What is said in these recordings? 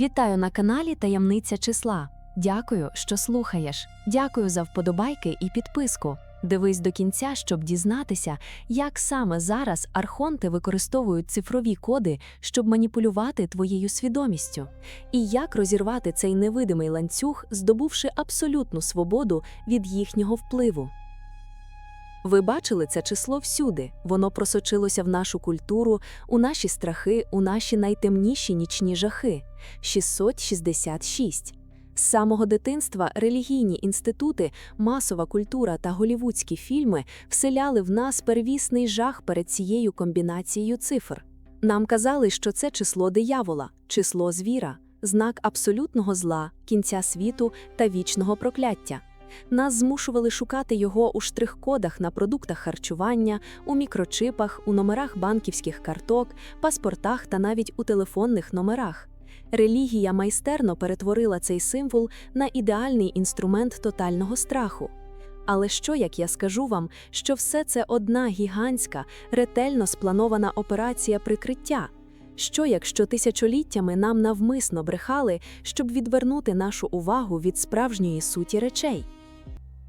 Вітаю на каналі Таємниця числа. Дякую, що слухаєш. Дякую за вподобайки і підписку. Дивись до кінця, щоб дізнатися, як саме зараз архонти використовують цифрові коди, щоб маніпулювати твоєю свідомістю, і як розірвати цей невидимий ланцюг, здобувши абсолютну свободу від їхнього впливу. Ви бачили це число всюди. Воно просочилося в нашу культуру, у наші страхи, у наші найтемніші нічні жахи 666. З самого дитинства релігійні інститути, масова культура та голівудські фільми вселяли в нас первісний жах перед цією комбінацією цифр. Нам казали, що це число диявола, число звіра, знак абсолютного зла, кінця світу та вічного прокляття. Нас змушували шукати його у штрих-кодах на продуктах харчування, у мікрочипах, у номерах банківських карток, паспортах та навіть у телефонних номерах. Релігія майстерно перетворила цей символ на ідеальний інструмент тотального страху. Але що, як я скажу вам, що все це одна гігантська, ретельно спланована операція прикриття? Що, якщо тисячоліттями нам навмисно брехали, щоб відвернути нашу увагу від справжньої суті речей?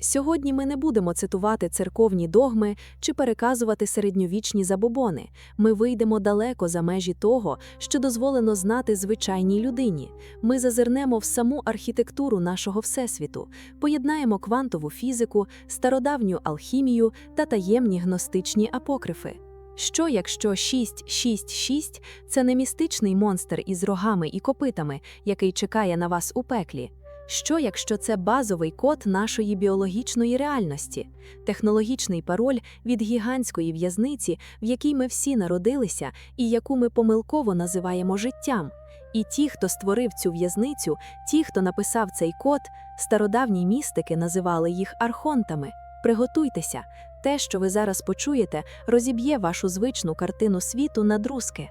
Сьогодні ми не будемо цитувати церковні догми чи переказувати середньовічні забобони. Ми вийдемо далеко за межі того, що дозволено знати звичайній людині. Ми зазирнемо в саму архітектуру нашого всесвіту, поєднаємо квантову фізику, стародавню алхімію та таємні гностичні апокрифи. Що, якщо 666 – це не містичний монстр із рогами і копитами, який чекає на вас у пеклі? Що, якщо це базовий код нашої біологічної реальності, технологічний пароль від гігантської в'язниці, в якій ми всі народилися і яку ми помилково називаємо життям? І ті, хто створив цю в'язницю, ті, хто написав цей код, стародавні містики називали їх архонтами. Приготуйтеся, те, що ви зараз почуєте, розіб'є вашу звичну картину світу на друзки.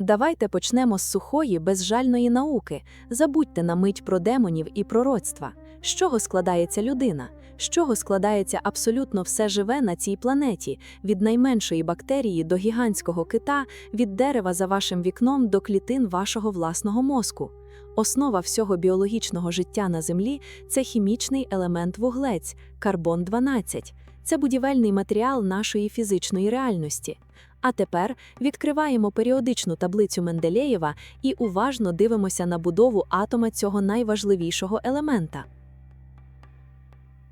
Давайте почнемо з сухої, безжальної науки. Забудьте на мить про демонів і пророцтва. З чого складається людина? З чого складається абсолютно все живе на цій планеті, від найменшої бактерії до гігантського кита, від дерева за вашим вікном до клітин вашого власного мозку. Основа всього біологічного життя на Землі це хімічний елемент вуглець, карбон 12. Це будівельний матеріал нашої фізичної реальності. А тепер відкриваємо періодичну таблицю Менделєєва і уважно дивимося на будову атома цього найважливішого елемента.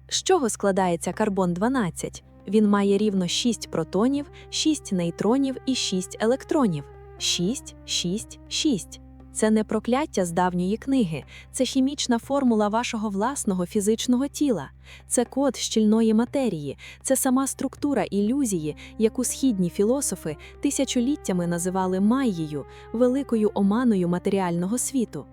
З чого складається карбон 12? Він має рівно 6 протонів, 6 нейтронів і 6 електронів. 6, 6, 6. Це не прокляття з давньої книги, це хімічна формула вашого власного фізичного тіла, це код щільної матерії, це сама структура ілюзії, яку східні філософи тисячоліттями називали майєю, великою оманою матеріального світу.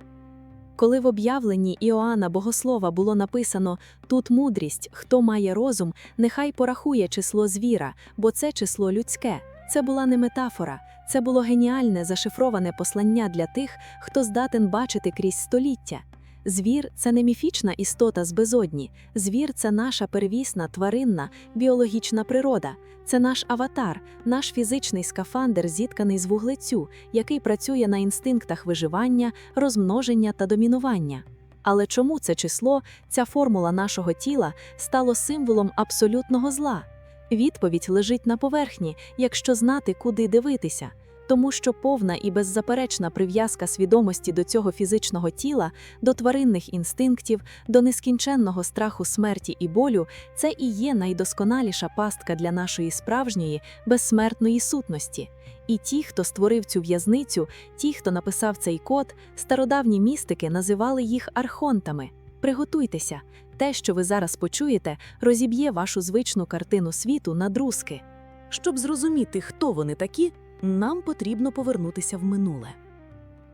Коли в об'явленні Іоанна Богослова було написано Тут мудрість, хто має розум, нехай порахує число звіра, бо це число людське. Це була не метафора, це було геніальне зашифроване послання для тих, хто здатен бачити крізь століття. Звір це не міфічна істота з безодні. Звір це наша первісна, тваринна, біологічна природа, це наш аватар, наш фізичний скафандр, зітканий з вуглецю, який працює на інстинктах виживання, розмноження та домінування. Але чому це число, ця формула нашого тіла стало символом абсолютного зла? Відповідь лежить на поверхні, якщо знати, куди дивитися, тому що повна і беззаперечна прив'язка свідомості до цього фізичного тіла, до тваринних інстинктів, до нескінченного страху смерті і болю це і є найдосконаліша пастка для нашої справжньої, безсмертної сутності. І ті, хто створив цю в'язницю, ті, хто написав цей код, стародавні містики називали їх архонтами. Приготуйтеся, те, що ви зараз почуєте, розіб'є вашу звичну картину світу на друзки. Щоб зрозуміти, хто вони такі, нам потрібно повернутися в минуле.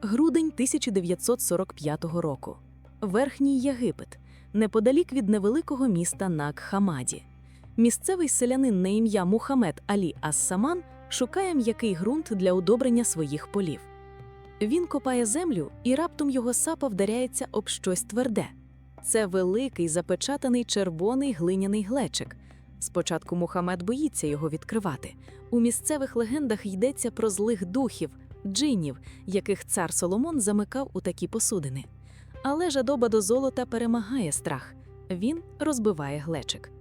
Грудень 1945 року. Верхній Єгипет, неподалік від невеликого міста Накхамаді. Місцевий селянин на ім'я Мухамед Алі Ассаман шукає м'який ґрунт для удобрення своїх полів. Він копає землю, і раптом його сапа вдаряється об щось тверде. Це великий запечатаний червоний глиняний глечик. Спочатку Мухамед боїться його відкривати. У місцевих легендах йдеться про злих духів, джинів, яких цар Соломон замикав у такі посудини. Але жадоба до золота перемагає страх. Він розбиває глечик.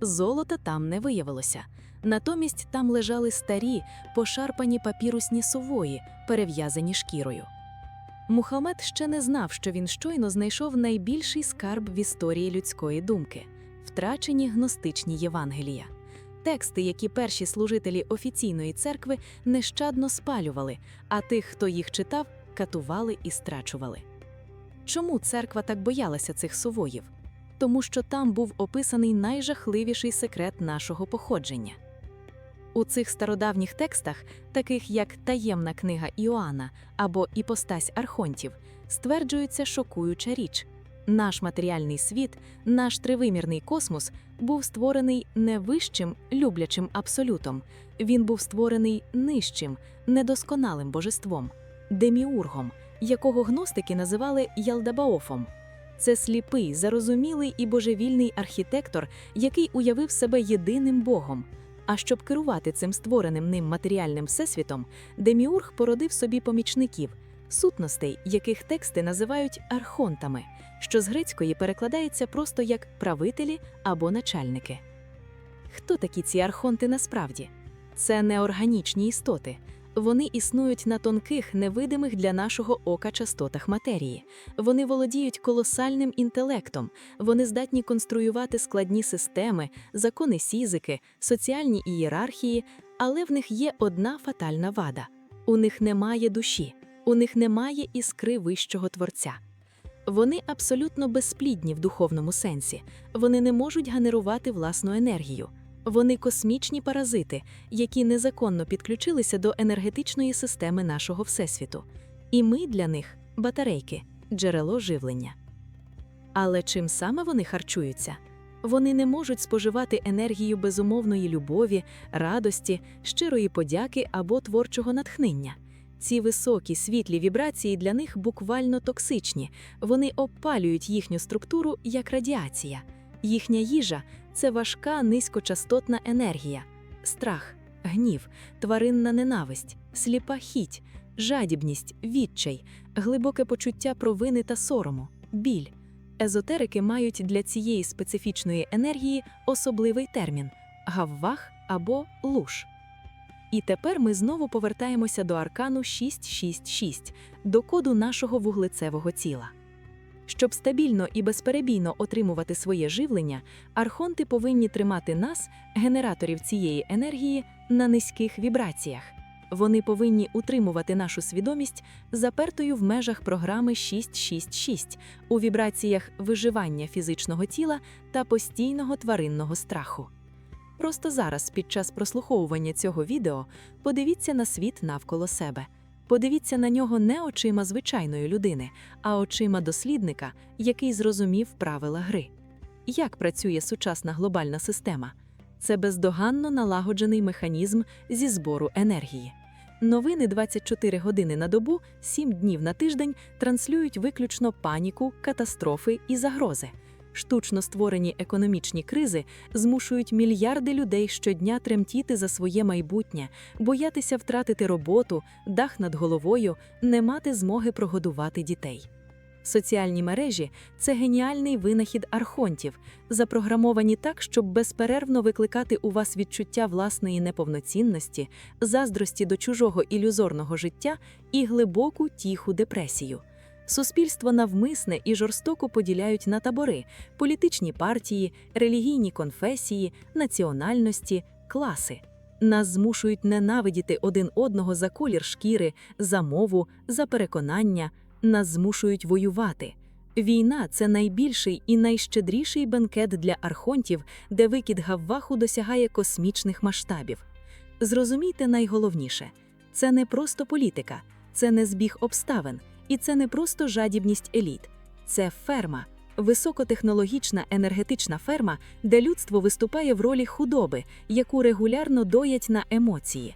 Золота там не виявилося. Натомість там лежали старі, пошарпані папірусні сової, перев'язані шкірою. Мухаммед ще не знав, що він щойно знайшов найбільший скарб в історії людської думки втрачені гностичні Євангелія. Тексти, які перші служителі офіційної церкви нещадно спалювали, а тих, хто їх читав, катували і страчували. Чому церква так боялася цих сувоїв? Тому що там був описаний найжахливіший секрет нашого походження. У цих стародавніх текстах, таких як таємна книга Іоанна або Іпостась Архонтів, стверджується шокуюча річ. Наш матеріальний світ, наш тривимірний космос був створений не вищим, люблячим абсолютом, він був створений нижчим, недосконалим божеством, деміургом, якого гностики називали Ялдабаофом. Це сліпий, зарозумілий і божевільний архітектор, який уявив себе єдиним богом. А щоб керувати цим створеним ним матеріальним всесвітом, Деміург породив собі помічників, сутностей, яких тексти називають архонтами, що з грецької перекладається просто як правителі або начальники. Хто такі ці архонти насправді? Це неорганічні істоти. Вони існують на тонких, невидимих для нашого ока частотах матерії. Вони володіють колосальним інтелектом, вони здатні конструювати складні системи, закони сізики, соціальні ієрархії, але в них є одна фатальна вада: у них немає душі, у них немає іскри вищого творця. Вони абсолютно безплідні в духовному сенсі, вони не можуть генерувати власну енергію. Вони космічні паразити, які незаконно підключилися до енергетичної системи нашого всесвіту. І ми для них батарейки, джерело живлення. Але чим саме вони харчуються? Вони не можуть споживати енергію безумовної любові, радості, щирої подяки або творчого натхнення. Ці високі світлі вібрації для них буквально токсичні, вони обпалюють їхню структуру як радіація. Їхня їжа це важка низькочастотна енергія, страх, гнів, тваринна ненависть, сліпа хіть, жадібність, відчай, глибоке почуття провини та сорому, біль. Езотерики мають для цієї специфічної енергії особливий термін гаввах або луш. І тепер ми знову повертаємося до аркану 666, до коду нашого вуглецевого тіла. Щоб стабільно і безперебійно отримувати своє живлення, архонти повинні тримати нас, генераторів цієї енергії, на низьких вібраціях. Вони повинні утримувати нашу свідомість запертою в межах програми 666 у вібраціях виживання фізичного тіла та постійного тваринного страху. Просто зараз, під час прослуховування цього відео, подивіться на світ навколо себе. Подивіться на нього не очима звичайної людини, а очима дослідника, який зрозумів правила гри. Як працює сучасна глобальна система? Це бездоганно налагоджений механізм зі збору енергії. Новини 24 години на добу, 7 днів на тиждень транслюють виключно паніку, катастрофи і загрози. Штучно створені економічні кризи змушують мільярди людей щодня тремтіти за своє майбутнє, боятися втратити роботу, дах над головою, не мати змоги прогодувати дітей. Соціальні мережі це геніальний винахід архонтів, запрограмовані так, щоб безперервно викликати у вас відчуття власної неповноцінності, заздрості до чужого ілюзорного життя і глибоку тіху депресію. Суспільство навмисне і жорстоко поділяють на табори політичні партії, релігійні конфесії, національності, класи. Нас змушують ненавидіти один одного за колір шкіри, за мову, за переконання, нас змушують воювати. Війна це найбільший і найщедріший бенкет для архонтів, де викид Гавваху досягає космічних масштабів. Зрозумійте найголовніше: це не просто політика, це не збіг обставин. І це не просто жадібність еліт, це ферма, високотехнологічна енергетична ферма, де людство виступає в ролі худоби, яку регулярно доять на емоції.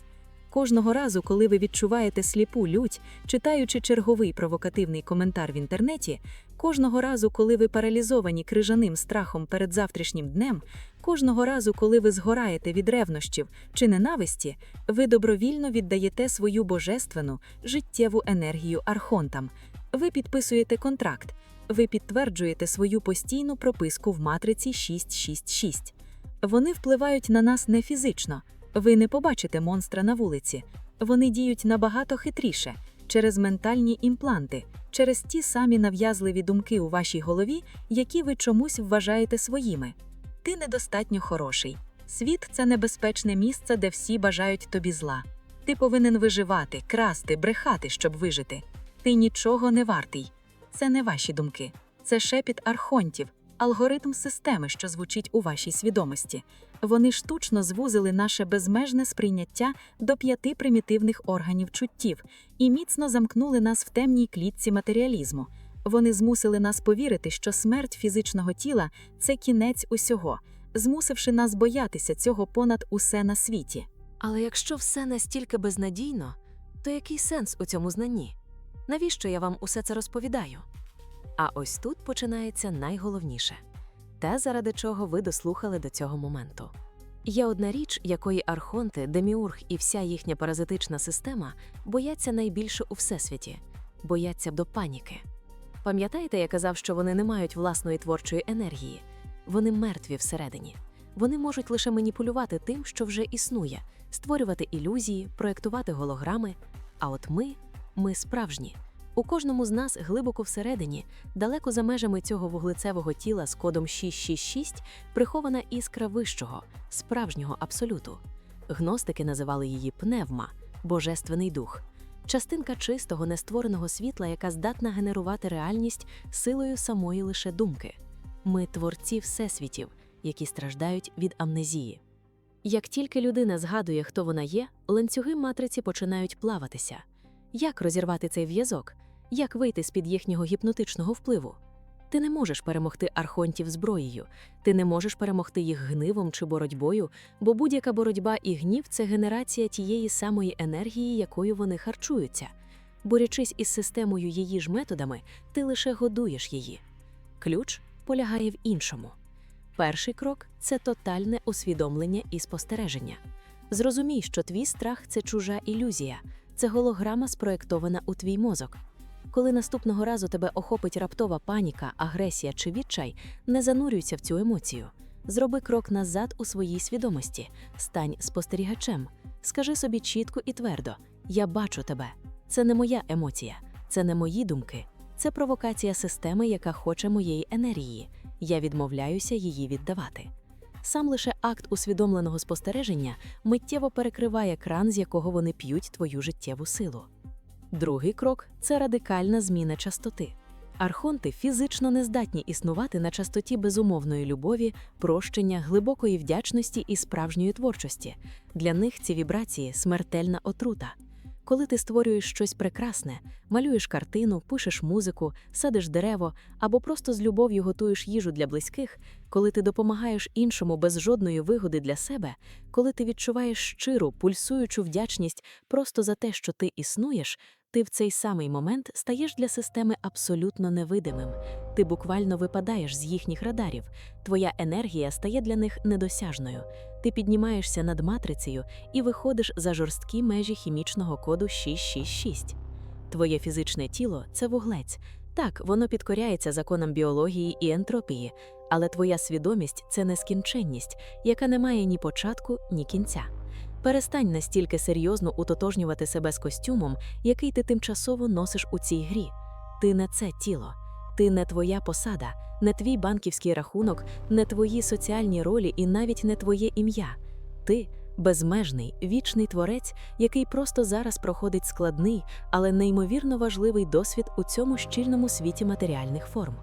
Кожного разу, коли ви відчуваєте сліпу лють, читаючи черговий провокативний коментар в інтернеті, кожного разу, коли ви паралізовані крижаним страхом перед завтрашнім днем, кожного разу, коли ви згораєте від ревнощів чи ненависті, ви добровільно віддаєте свою божественну життєву енергію архонтам. Ви підписуєте контракт, ви підтверджуєте свою постійну прописку в матриці 666. Вони впливають на нас не фізично. Ви не побачите монстра на вулиці. Вони діють набагато хитріше через ментальні імпланти, через ті самі нав'язливі думки у вашій голові, які ви чомусь вважаєте своїми. Ти недостатньо хороший. Світ це небезпечне місце, де всі бажають тобі зла. Ти повинен виживати, красти, брехати, щоб вижити. Ти нічого не вартий. Це не ваші думки, це шепіт архонтів, алгоритм системи, що звучить у вашій свідомості. Вони штучно звузили наше безмежне сприйняття до п'яти примітивних органів чуттів і міцно замкнули нас в темній клітці матеріалізму. Вони змусили нас повірити, що смерть фізичного тіла це кінець усього, змусивши нас боятися цього понад усе на світі. Але якщо все настільки безнадійно, то який сенс у цьому знанні? Навіщо я вам усе це розповідаю? А ось тут починається найголовніше те, заради чого ви дослухали до цього моменту. Є одна річ, якої архонти, деміург і вся їхня паразитична система бояться найбільше у всесвіті бояться до паніки. Пам'ятаєте, я казав, що вони не мають власної творчої енергії, вони мертві всередині. Вони можуть лише маніпулювати тим, що вже існує, створювати ілюзії, проєктувати голограми. А от ми, ми справжні. У кожному з нас глибоко всередині, далеко за межами цього вуглецевого тіла з кодом 666, прихована іскра вищого, справжнього абсолюту. Гностики називали її пневма, божественний дух, частинка чистого, нествореного світла, яка здатна генерувати реальність силою самої лише думки. Ми творці всесвітів, які страждають від амнезії. Як тільки людина згадує, хто вона є, ланцюги матриці починають плаватися. Як розірвати цей в'язок? Як вийти з-під їхнього гіпнотичного впливу? Ти не можеш перемогти архонтів зброєю, ти не можеш перемогти їх гнивом чи боротьбою, бо будь-яка боротьба і гнів це генерація тієї самої енергії, якою вони харчуються. Борючись із системою її ж методами, ти лише годуєш її. Ключ полягає в іншому. Перший крок це тотальне усвідомлення і спостереження. Зрозумій, що твій страх це чужа ілюзія, це голограма, спроєктована у твій мозок. Коли наступного разу тебе охопить раптова паніка, агресія чи відчай, не занурюйся в цю емоцію. Зроби крок назад у своїй свідомості, стань спостерігачем. Скажи собі чітко і твердо: Я бачу тебе. Це не моя емоція, це не мої думки, це провокація системи, яка хоче моєї енергії. Я відмовляюся її віддавати. Сам лише акт усвідомленого спостереження миттєво перекриває кран, з якого вони п'ють твою життєву силу. Другий крок це радикальна зміна частоти. Архонти фізично не здатні існувати на частоті безумовної любові, прощення, глибокої вдячності і справжньої творчості. Для них ці вібрації смертельна отрута. Коли ти створюєш щось прекрасне, малюєш картину, пишеш музику, садиш дерево або просто з любов'ю готуєш їжу для близьких, коли ти допомагаєш іншому без жодної вигоди для себе, коли ти відчуваєш щиру, пульсуючу вдячність просто за те, що ти існуєш, ти в цей самий момент стаєш для системи абсолютно невидимим. Ти буквально випадаєш з їхніх радарів. Твоя енергія стає для них недосяжною. Ти піднімаєшся над матрицею і виходиш за жорсткі межі хімічного коду 666. Твоє фізичне тіло це вуглець. Так, воно підкоряється законам біології і ентропії, але твоя свідомість це нескінченність, яка не має ні початку, ні кінця. Перестань настільки серйозно утотожнювати себе з костюмом, який ти тимчасово носиш у цій грі. Ти не це тіло, ти не твоя посада, не твій банківський рахунок, не твої соціальні ролі і навіть не твоє ім'я. Ти безмежний, вічний творець, який просто зараз проходить складний, але неймовірно важливий досвід у цьому щільному світі матеріальних форм.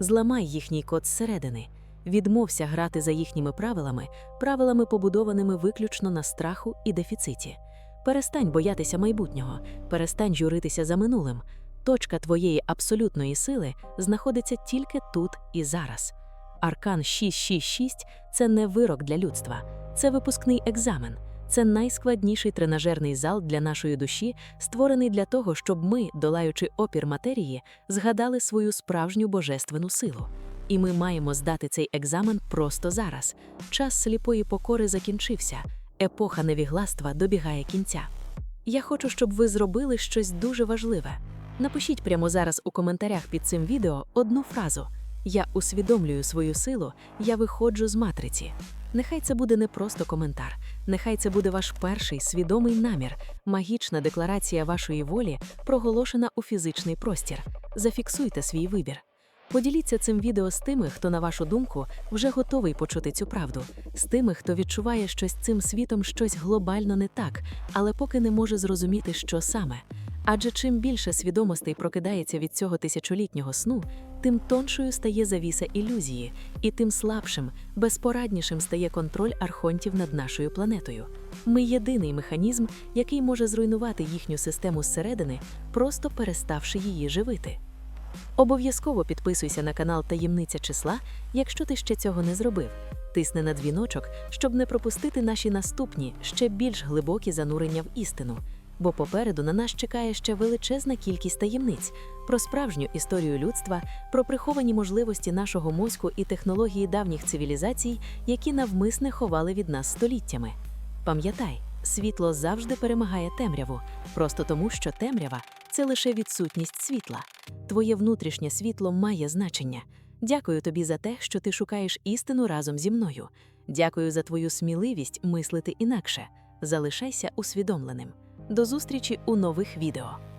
Зламай їхній код зсередини. Відмовся грати за їхніми правилами, правилами, побудованими виключно на страху і дефіциті. Перестань боятися майбутнього, перестань журитися за минулим. Точка твоєї абсолютної сили знаходиться тільки тут і зараз. Аркан 666 це не вирок для людства, це випускний екзамен, Це найскладніший тренажерний зал для нашої душі, створений для того, щоб ми, долаючи опір матерії, згадали свою справжню божественну силу. І ми маємо здати цей екзамен просто зараз. Час сліпої покори закінчився, епоха невігластва добігає кінця. Я хочу, щоб ви зробили щось дуже важливе. Напишіть прямо зараз у коментарях під цим відео одну фразу: Я усвідомлюю свою силу, я виходжу з матриці. Нехай це буде не просто коментар, нехай це буде ваш перший свідомий намір, магічна декларація вашої волі, проголошена у фізичний простір. Зафіксуйте свій вибір. Поділіться цим відео з тими, хто, на вашу думку, вже готовий почути цю правду, з тими, хто відчуває, що з цим світом щось глобально не так, але поки не може зрозуміти, що саме. Адже чим більше свідомостей прокидається від цього тисячолітнього сну, тим тоншою стає завіса ілюзії, і тим слабшим, безпораднішим стає контроль архонтів над нашою планетою. Ми єдиний механізм, який може зруйнувати їхню систему зсередини, просто переставши її живити. Обов'язково підписуйся на канал Таємниця числа, якщо ти ще цього не зробив. Тисни на дзвіночок, щоб не пропустити наші наступні, ще більш глибокі занурення в істину. Бо попереду на нас чекає ще величезна кількість таємниць про справжню історію людства, про приховані можливості нашого мозку і технології давніх цивілізацій, які навмисне ховали від нас століттями. Пам'ятай, світло завжди перемагає темряву, просто тому, що темрява це лише відсутність світла. Твоє внутрішнє світло має значення. Дякую тобі за те, що ти шукаєш істину разом зі мною. Дякую за твою сміливість мислити інакше. Залишайся усвідомленим. До зустрічі у нових відео.